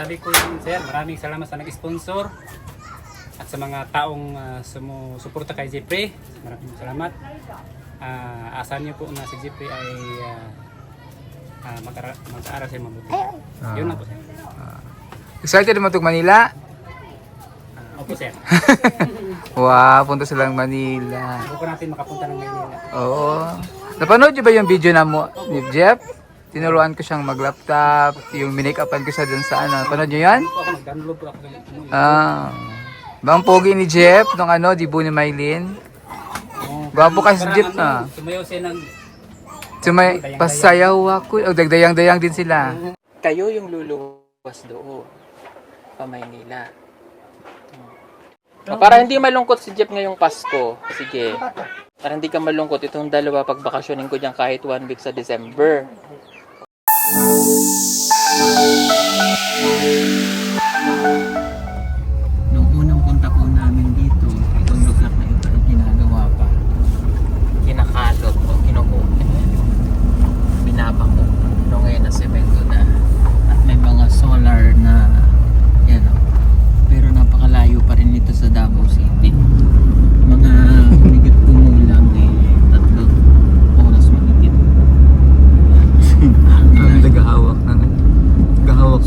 sabi ko yun, sir, maraming salamat sa nag-sponsor at sa mga taong uh, sumusuporta kay Jeffrey. Maraming salamat. Ah, asahan niyo po na si Jeffrey ay ah, ah, mag-aral, mag-aaral siya mabuti. Yun lang po, sir. Excited mo itong Manila? Ah, opo, sir. Wow, punta silang Manila. Huwag natin makapunta ng Maynila. Oo. Napanood niyo ba yung video na mo ni Jeff? Tinuruan ko siyang mag-laptop, yung minake-upan ko siya dun sa ano. Panood niyo yan? Ah. Bang pogi ni Jeff nung ano, dibu ni Maylin. oh, Gwapo kasi si Jeff ano, na. Sumayaw siya ng Sumay, pasayaw ako. O, dagdayang-dayang din sila. Kayo yung luluwas doon. Pa Maynila. O, para hindi malungkot si Jeff ngayong Pasko. Sige. Para hindi ka malungkot, itong dalawa pagbakasyonin ko dyan kahit one week sa December. Nung unang punta po namin dito, itong lugar na ito ay ginagawa pa. Kinakalot o kinukuha. Binabako. Pero ngayon na semento na. At may mga solar na yan o. Pero napakalayo pa rin ito sa Davao City.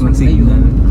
Mexican.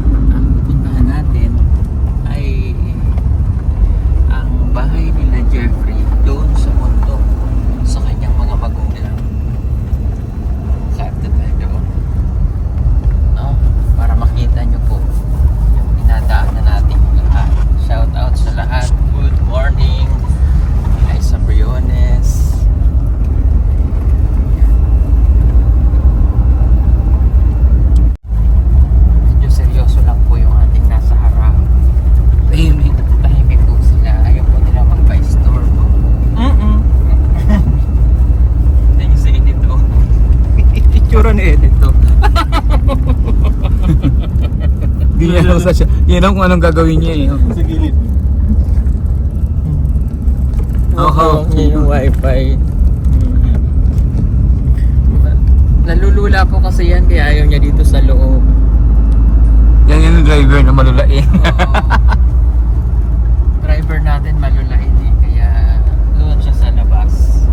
Ginalaw sa siya. Yan ang kung anong gagawin niya eh. Sa gilid. Oo. niya yung wifi. Nalulula po kasi yan kaya ayaw niya dito sa loob. Yan yung driver na malulain. driver natin malulain eh, kaya doon siya sa labas.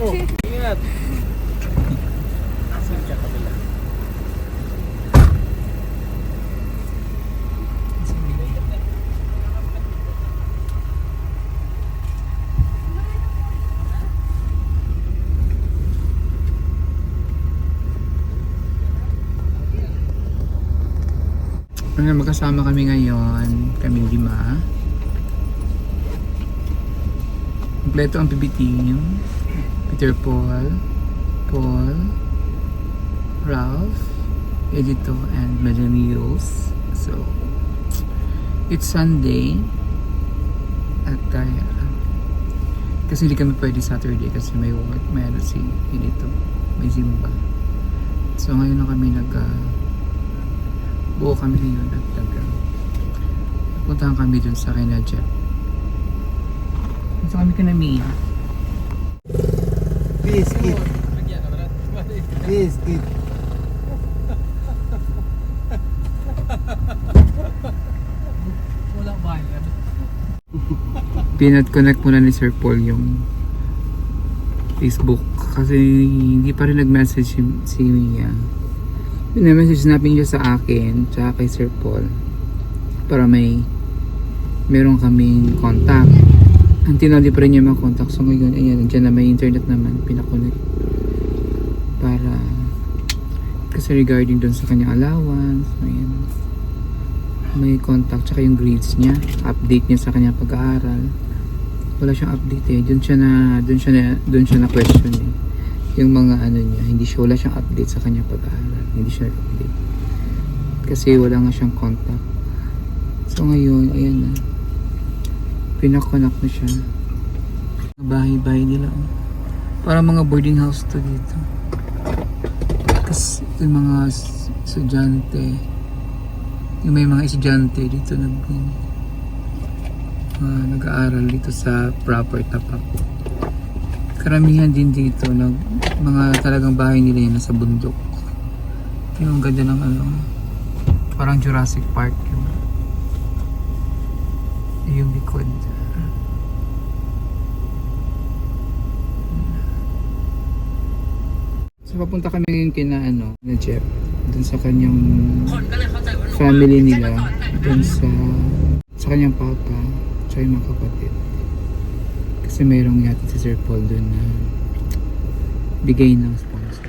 Oh, ingat. Ano, magkasama kami ngayon. Kami lima. Kompleto ang PBT niyo. Peter Paul, Paul, Ralph, Edito, and Melanie Rose. So, it's Sunday. At kaya, kasi hindi kami pwede Saturday kasi may work, may ano si Edito, may Zimba. So, ngayon na kami nag, ah, buo kami ngayon at uh, puntahan kami dun sa kina Jeff. Punta kami kina Mia. Please eat. Please eat. Pinat connect muna ni Sir Paul yung Facebook kasi hindi pa rin nag-message si, si Mia. Pinamessage namin siya sa akin tsaka kay Sir Paul para may meron kaming contact. Until now, di pa rin niya makontak. So ngayon, ayan, nandiyan na may internet naman, pinakonect. Para, kasi regarding doon sa kanyang allowance, ayan, may contact, tsaka yung grades niya, update niya sa kanyang pag-aaral. Wala siyang update eh. Doon siya na, doon siya na, doon siya na question eh. Yung mga ano niya, hindi siya, wala siyang update sa kanyang pag-aaral. Hindi siya update. Kasi wala nga siyang contact. So ngayon, ayan na. Pinakonak na siya. Bahay-bahay nila. oh. Para mga boarding house to dito. Kasi yung mga estudyante, yung may mga estudyante dito nag ah, nag-aaral dito sa proper tapak. Karamihan din dito, nag, mga talagang bahay nila yan nasa bundok. Yung ganda ng ano. Parang Jurassic Park yung yung likod. So papunta kami ngayon kina ano, na Jeff. Dun sa kanyang family nila. Dun sa sa kanyang papa. Tsaka yung mga kapatid. Kasi mayroong yata si Sir Paul dun na bigay ng sponsor.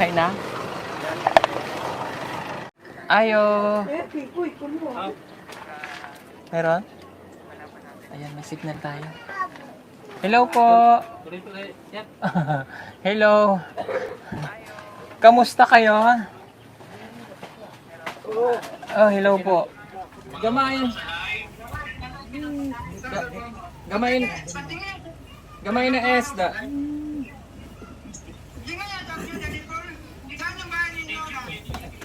Okay na? Ayo. Meron? Ayan, may signal tayo. Hello po. Hello. Kamusta kayo? Oh, hello po. Gamay. Ga- Gamay. Gamay na esda.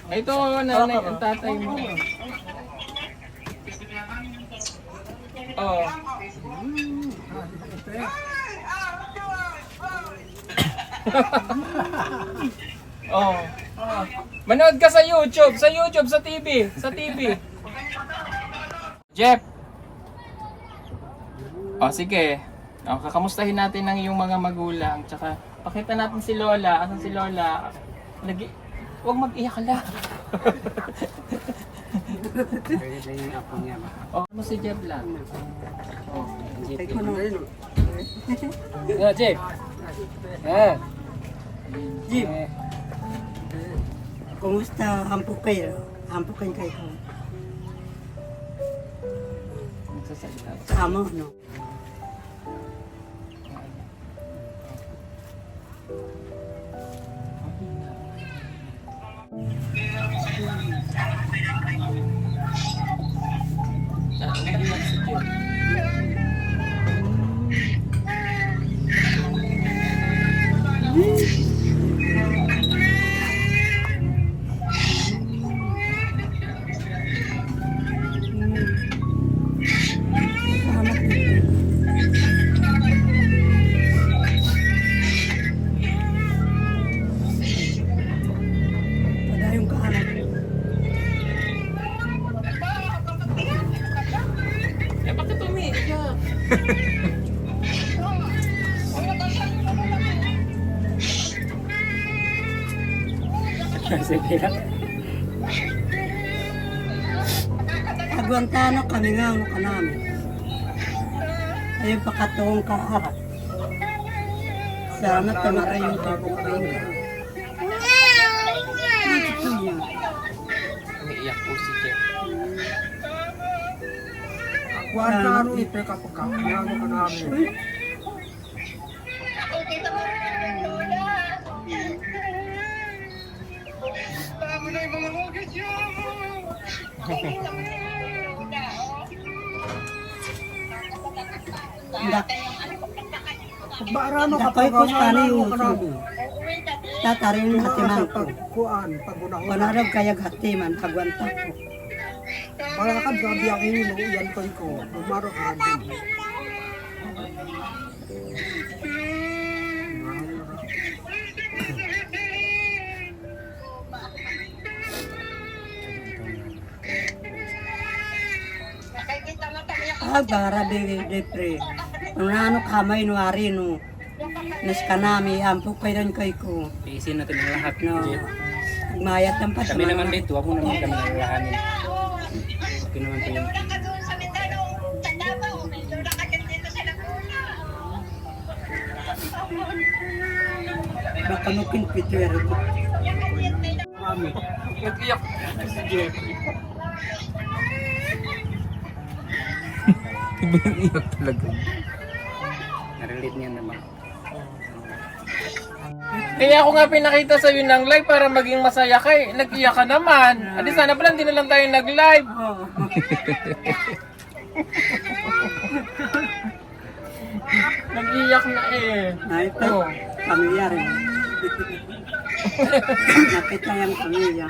Ito, nanay, ang tatay mo. Oh. oh. Manood ka sa YouTube, sa YouTube, sa TV, sa TV. Jeff. Oh, sige. Oh, kakamustahin natin ang iyong mga magulang. Tsaka, pakita natin si Lola. Asan si Lola? Lagi, huwag mag-iyak la. Pwede na yung apo niya. oh, ano si Jeff lang? Oh. Ah, Jeff. Ah. Jim, kumusta? Hampuk kayo? Hampuk kayo kayo. Nagsasalita. Sama, no? Ano ka namin. Ayun pakatong kaharap. Salamat tumaray yung tubo ko kayo. Umiiyak po si Jeff. Kuan ka ano ipe ka pa ka. Ano ka namin. Dak, Pagrano ka pa ko ka sa ano yung ka namin. tatarin yung hatiman ko. Kuan pag una Panarag kayag hatiman, agwanta ko. Para ka sabi ang ino yan ko ko. Umaro ka din. Ah, bara de de pre. Ano kamay no ari no. Nas kanami ampo kay ran kay ko. Iisin natin ang lahat. No. Mayat ng Kami naman dito, ako naman kami nalalahanin. Okay naman po yun. Baka mo pinpitwer ko. Nag-iyak si Jeff. Iyak talaga. Narelate niya naman. Kaya ako nga pinakita sa iyo ng live para maging masaya ka eh. Nag-iyak ka naman. Adi sana pala hindi na lang tayo nag-live. Oh. Nag-iyak na eh. Na ito, Oh. pamilya rin. Nakita yung pamilya.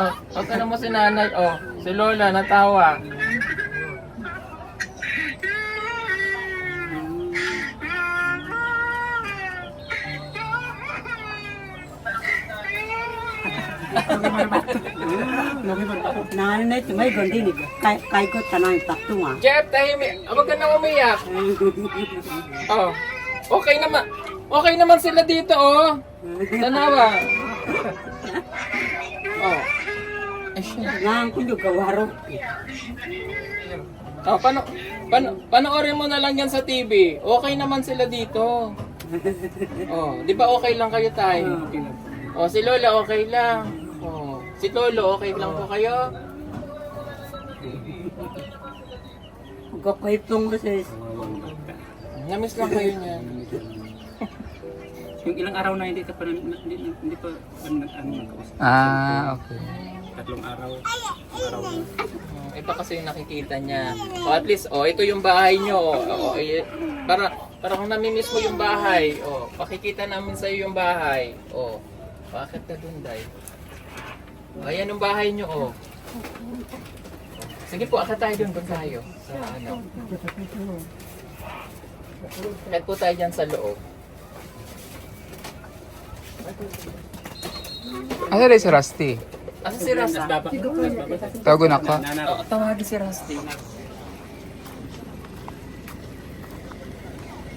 Oh, oh, tanong mo si nanay. Oh, si Lola natawa. Nanay na ito, may gondin ito. Kay, kay ko tanang patunga. Jeff, tahimik. Ah, Huwag ka na umiyak. Oh, okay naman. Okay naman sila dito, oh. Tanawa. Oh. Ay, shit. Nang kundo gawaro. Oh, pano, pano, panoorin mo na lang yan sa TV. Okay naman sila dito. Oh, di ba okay lang kayo tayo? Oh, si Lola okay lang. Oh, si Lolo okay lang po kayo? Gokay-tong sis. Namiss lang kayo niya. Yung ilang araw na hindi ka pa hindi, hindi, pa ano nagkausap. Ah, okay. Tatlong araw. Araw na. Hmm, Iba kasi yung nakikita niya. O at least, oh, ito yung bahay nyo. Oh, eh, para, para kung namimiss mo yung bahay, oh, pakikita namin sa yung bahay. Oh, bakit ka dun, Day? Oh, ayan yung bahay nyo, oh. Sige po, akit tayo dun, dun tayo. Sa ano. Kahit po tayo dyan sa loob. Ano rin si Rusty? Asa si. Baba. Tawagon ako. Tawagin si Rusty.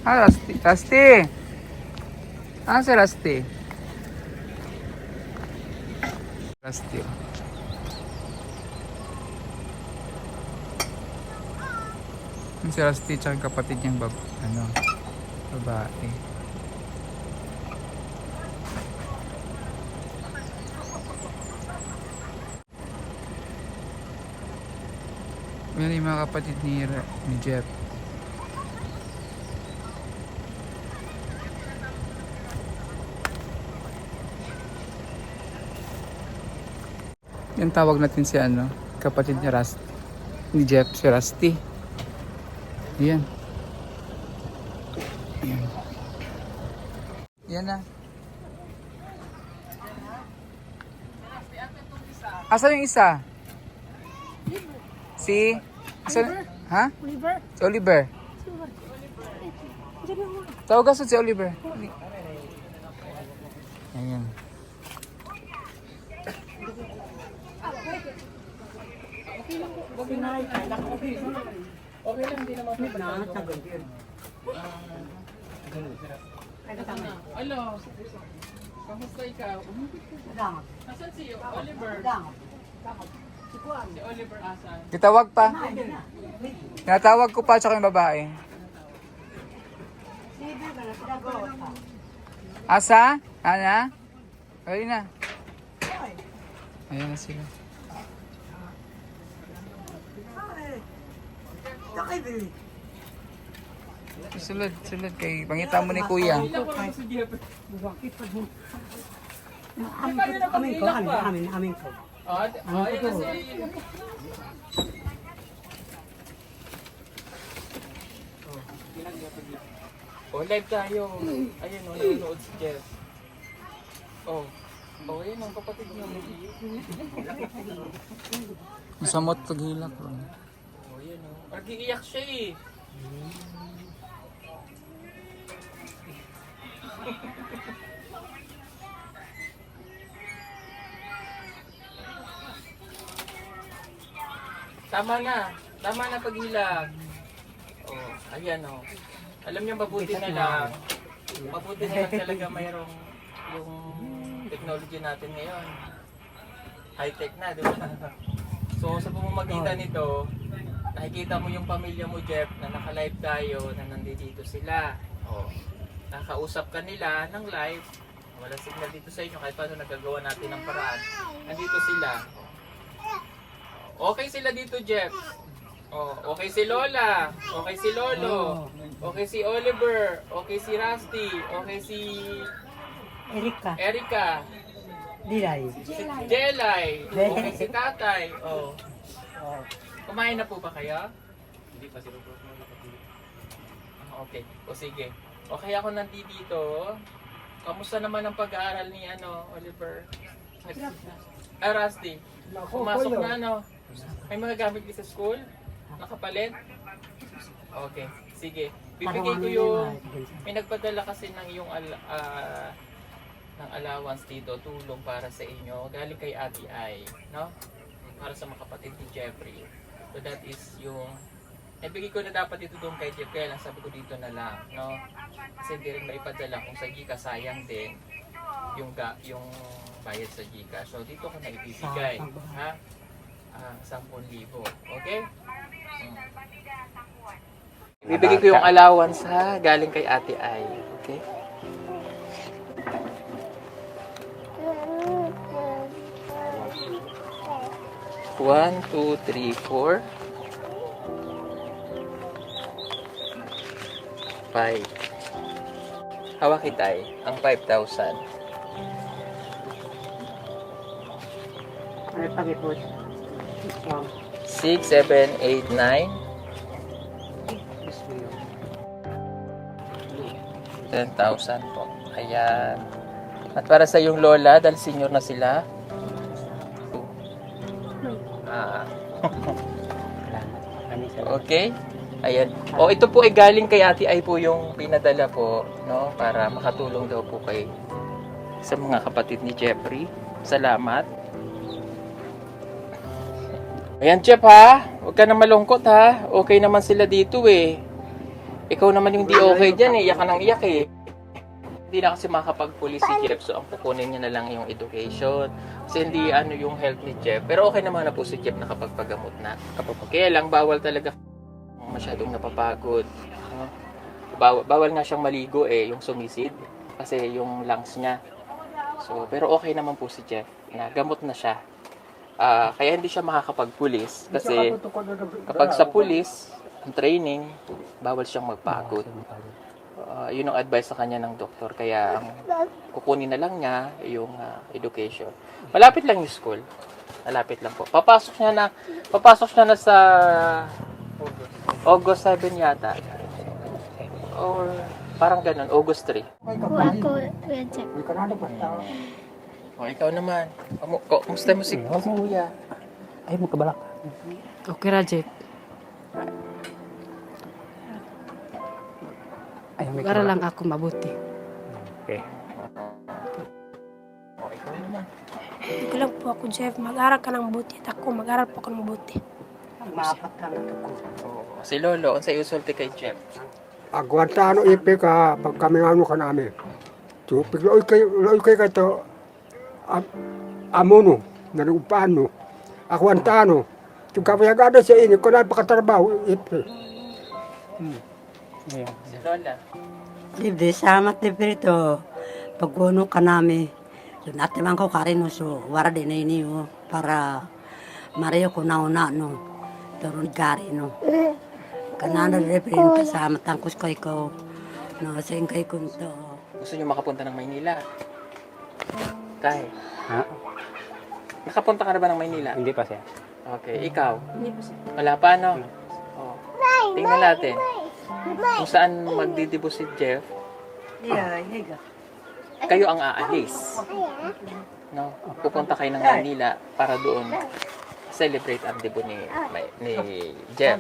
Ah, Rusty. Rusty! Ah, si Rusty. Rusty. Si Rusty tsaka kapatid niyang bab ano, babae. Yan yung mga kapatid ni, ni Jeff. Yung tawag natin si ano, kapatid ni Rusty. Ni Jeff, si Rusty. Yan. Yan. Yan na. Asa yung isa? Si? Asa? Ha? Oliver. Si Oliver. Tawag ka si Oliver. Ayan. Okay lang, hindi naman po. Na tagal. Hello. Kamusta ikaw? Nasaan si Oliver? Si Oliver asan? Kitawag pa. Tinatawag ko pa tsaka yung babae. Asa? Ana? Ayun na. Ayan na sila. Sulod, sulod kay pangita mo ni kuya. Amin ko, amin, amin, amin ko. Oh, ad- oh, ayan na si... Oh, live tayo. Ayun, oh, nanonood si Jeff. Oh. Oh, ayun ang kapatid niya. Masamot paghilak. Oh, ayun oh. Nag-iiyak siya eh. Tama na. Tama na paghilag. Oh, ayan oh. Alam niyo mabuti na lang. Mabuti na lang talaga mayroong yung technology natin ngayon. High-tech na, di ba? So sa pamamagitan nito, nakikita mo yung pamilya mo, Jeff, na naka-live tayo, na nandito sila. Oh. Nakausap ka nila ng live. Wala signal dito sa inyo, kahit paano nagagawa natin ng paraan. Nandito sila. Okay sila dito, Jeff. Oh, okay si Lola, okay si Lolo, okay si Oliver, okay si Rusty, okay si Erika, Erica, Dilay. si Jelay, okay si Tatay. Oh. Kumain na po ba kayo? Hindi pa sila po. Okay. O sige. Okay ako nandito. Kamusta naman ang pag-aaral ni ano, Oliver? Ah, Rusty. Pumasok na ano? May mga gamit ka sa school? Nakapalit? Okay, sige. Bibigay ko yung... May nagpadala kasi ng yung al, ah, ng allowance dito, tulong para sa inyo. Galing kay Ate Ai, no? Para sa mga kapatid ni Jeffrey. So that is yung... Nabigay ko na dapat dito doon kay Jeff, kaya lang sabi ko dito na lang, no? Kasi hindi rin maipadala kung sa Gcash sayang din yung ga, yung bayad sa Gcash. So dito ko na ibibigay, ha? Ah, ang 10,000. Okay? Hmm. Bibigay ko yung allowance ha, galing kay Ate Ay. Okay? One, two, three, four. Five. Hawak itay, ang 5,000. Ano pa, Gipos? 6, 7, 8, 9. 10,000 po. Ayan. At para sa yung lola, dahil senior na sila. Ah. okay. Ayan. O oh, ito po ay galing kay Ate Ay po yung pinadala po, no, para makatulong daw po kay sa mga kapatid ni Jeffrey. Salamat. Ayan, Jeff ha. Huwag ka na malungkot ha. Okay naman sila dito eh. Ikaw naman yung di okay dyan eh. Iyak ka ng iyak eh. Hindi na kasi makakapag-police si Jeff. So, ang kukunin niya na lang yung education. Kasi hindi ano yung health ni Jeff. Pero okay naman na po si Jeff nakapagpagamot na. Kaya lang, bawal talaga masyadong napapagod. Bawal, bawal nga siyang maligo eh, yung sumisid. Kasi yung lungs niya. So, pero okay naman po si Jeff. Na gamot na siya. Ah, kaya hindi siya makakapag-police. Kasi kapag sa police, ang training, bawal siyang magpagod. Ah, yun ang advice sa kanya ng doktor. Kaya ang kukunin na lang niya yung ah, education. Malapit lang yung school. Malapit lang po. Papasok niya na, papasok siya na sa August 7 yata. Or parang ganun, August 3. Ako, ako. O, ikaw naman. Kamu, ko, kumusta mo si Kuya? Ay, magkabalak. Okay, Rajit. Ay, may Para lang ako mabuti. Okay. O, ikaw naman. Hindi lang po ako, Jeff. Mag-aral ka ng mabuti at ako mag-aral po ako ng mabuti. Maapat ka na ako. O, si Lolo, unsay usulti kay Jeff? Agwanta ano ipi ka pag kami ano ka namin. Tupig loy kay loy kay ka to. Am, amono nanupan no. Agwanta ano. Tukapayagada sa ini ko na pakatrabaho ipi. Ayan. Si Lola. Libre, salamat libre ito. Pagkuno ka namin. So, natin man ko karin no, so, wara din na iniyo. Para mariyo ko na una, no. Turun kari, no. Kanana libre, salamat ang kus ko ikaw. No, sa kay kunto. Gusto niyo makapunta ng Maynila? Tay, Ha? nakapunta ka na ba ng Maynila? Hindi pa siya. Okay, ikaw? Wala pa, no? Oh. Tingnan natin. Kung saan magdidibo si Jeff, Yeah, higa. kayo ang aalis. No? Pupunta kayo ng Manila para doon celebrate ang debut ni, ni Jeff.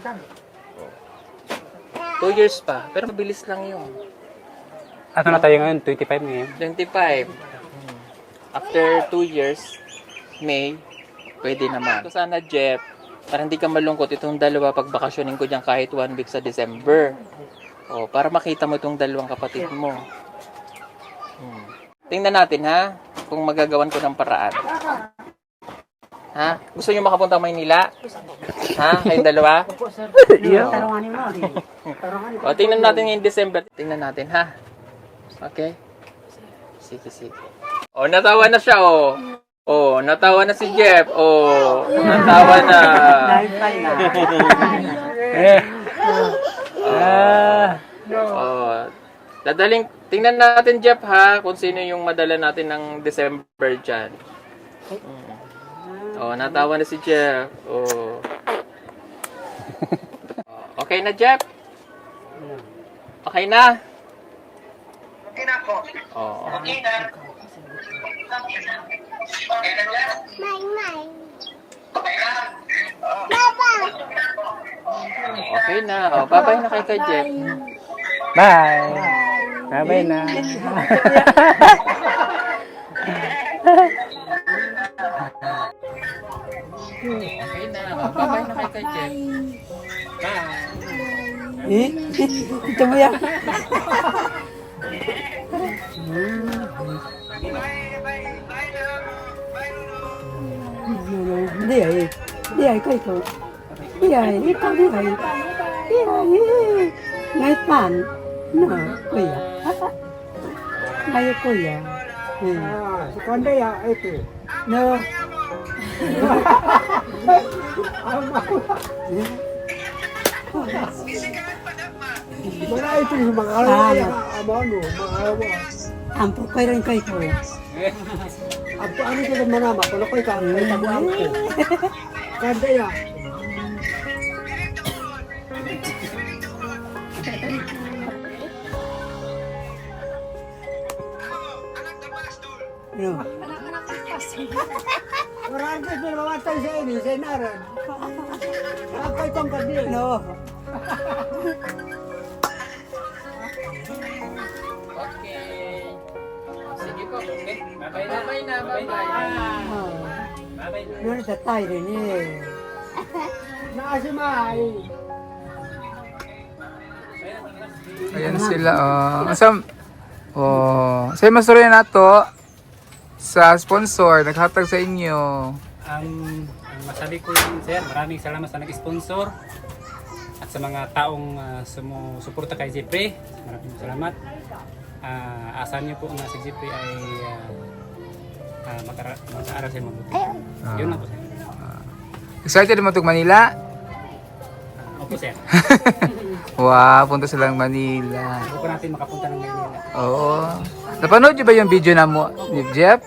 Two years pa, pero mabilis lang yun. Ano na tayo ngayon? 25 ngayon. 25. After two years, May, pwede naman. So sana, Jeff, para hindi ka malungkot itong dalawa pag bakasyonin ko dyan kahit one week sa December. O, para makita mo itong dalawang kapatid mo. Hmm. Tingnan natin ha, kung magagawan ko ng paraan. Ha? Gusto niyo makapunta Maynila? Ha? Kayong dalawa? Taranganin mo, di. O, tingnan natin ngayong December. Tingnan natin, ha? Okay? Sige, sige. O, natawa na siya, o. O, natawa na si Jeff. O, natawa na. Na. Eh. Ah. O, dadaling, tingnan natin, Jeff, ha? Kung sino yung madala natin ng December dyan. Mm. O, natawa na si Jeff. O. O, Okay na, Jeff? Okay na? Oo. Okay na. Oh, bye-bye na kay Ka Jeff. Bye! Bye-bye na. Okay na. Oh, bye-bye na kay Ka Jeff. Bye. Eh? Ito mo yan. Di ay. Di ay, kay ko. Di ay, ikaw di ay. Di ay. Ngay pan. No, kuya. Ngay kuya. Ah, si Kandaya, ito. No. Mga ito yung mga ano, mga alaway. Ampo kay rin kay ko. Ang paano ka manama, kung ako'y ka, may tabuan ko. Kandaya. No. Marami ka din mamatay sa ini, sa inaran. Ako'y kong kadil. No. Okay. Sige po. Okay. Bye-bye na. Bye-bye na. Bye-bye. Oh. Bye-bye na. Ano sa tayo rin eh. Naasimay. Ayan sila, oh. Asam, oh. Sa masuri na to, sa sponsor, naghatag sa inyo. Ang, ang masabi ko yun, sir, maraming salamat sa nag-sponsor at sa mga taong uh, sumusuporta kay Jeffrey. Maraming salamat. Ah, asahan niyo po na si Jeffrey ay uh, uh, mag-aaral siya mabuti. Yun lang po, sir. Excited mo itong Manila? Ah, opo, sir. Wow, punta silang Manila. Huwag po natin makapunta ng Maynila. Oo. Napanood niyo ba yung video na mo ni Jeff?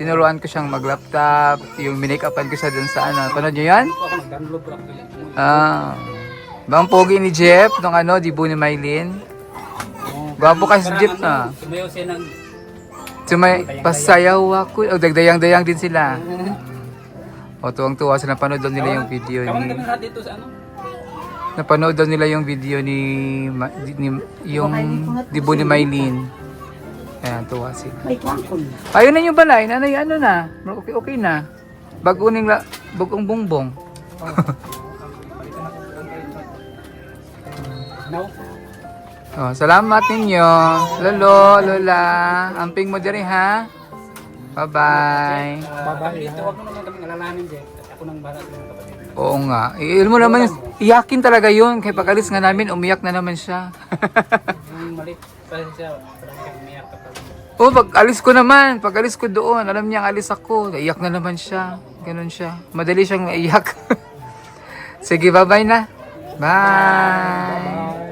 Tinuruan ko siyang mag-laptop, yung minake-upan ko siya dun sa ano. Panood niyo yan? Po ako. Ah. Bang pogi ni Jeff, nung ano, dibu ni Maylin. Oh. Gwapo Parang Jeff ano, na. Sumayaw siya ng Sumay, pasayaw ako. O, dagdayang-dayang din sila. O, tuwang-tuwa sila. Napanood daw nila yung video ni... kami lahat dito sa ano? Napanood daw nila yung video ni... Ma- di- ni yung dibu ni Maylin. Ayan, tuwa sila. Ayun na yung balay. Ano, ano na? Okay, okay na. Baguning la... Bagong bongbong. No? Oh, salamat ninyo. Lolo, lola. Amping mo diri ha. Bye-bye. Bye-bye. Huwag mo naman kami alalahanin, Jeff. Ako nang sa mga kapatid. Oo nga. I- mo naman, iyakin talaga yun. Kaya pag alis nga namin, umiyak na naman siya. Mali, parang siya, parang siya umiyak kapag Oo, pag alis ko naman, pag alis ko doon, alam niya alis ako, iyak na naman siya. Ganun siya. Madali siyang maiyak. Sige, bye-bye na. Bye.